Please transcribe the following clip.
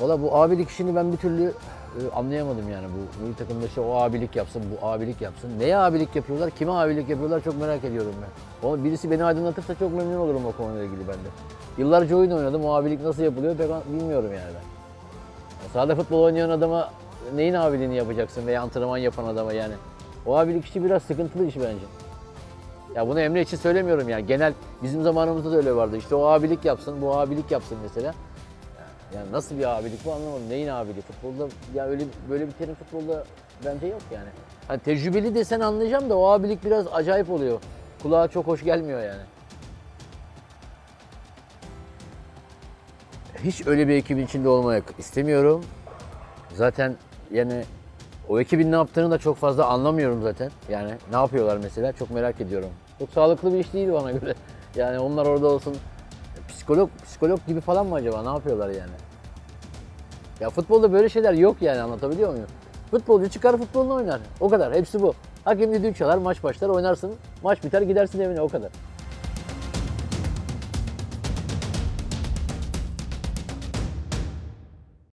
Valla bu abilik işini ben bir türlü e, anlayamadım yani. Bu milli takımda işte o abilik yapsın, bu abilik yapsın. Neye abilik yapıyorlar, kime abilik yapıyorlar çok merak ediyorum ben. O birisi beni aydınlatırsa çok memnun olurum o konuyla ilgili ben de. Yıllarca oyun oynadım, o abilik nasıl yapılıyor pek bilmiyorum yani ben. Ya Sahada futbol oynayan adama neyin abiliğini yapacaksın veya antrenman yapan adama yani. O abilik işi biraz sıkıntılı iş bence. Ya bunu Emre için söylemiyorum yani. Genel bizim zamanımızda da öyle vardı. İşte o abilik yapsın, bu abilik yapsın mesela. Yani nasıl bir abilik bu anlamadım. Neyin abiliği? Futbolda ya öyle böyle bir terim futbolda bence yok yani. Hani tecrübeli desen anlayacağım da o abilik biraz acayip oluyor. Kulağa çok hoş gelmiyor yani. Hiç öyle bir ekibin içinde olmak istemiyorum. Zaten yani o ekibin ne yaptığını da çok fazla anlamıyorum zaten. Yani ne yapıyorlar mesela çok merak ediyorum. Çok sağlıklı bir iş değil bana göre. Yani onlar orada olsun. Psikolog, psikolog gibi falan mı acaba? Ne yapıyorlar yani? Ya futbolda böyle şeyler yok yani anlatabiliyor muyum? Futbolcu çıkar futbolunu oynar. O kadar. Hepsi bu. Hakem düdüğü çalar, maç başlar, oynarsın. Maç biter gidersin evine o kadar.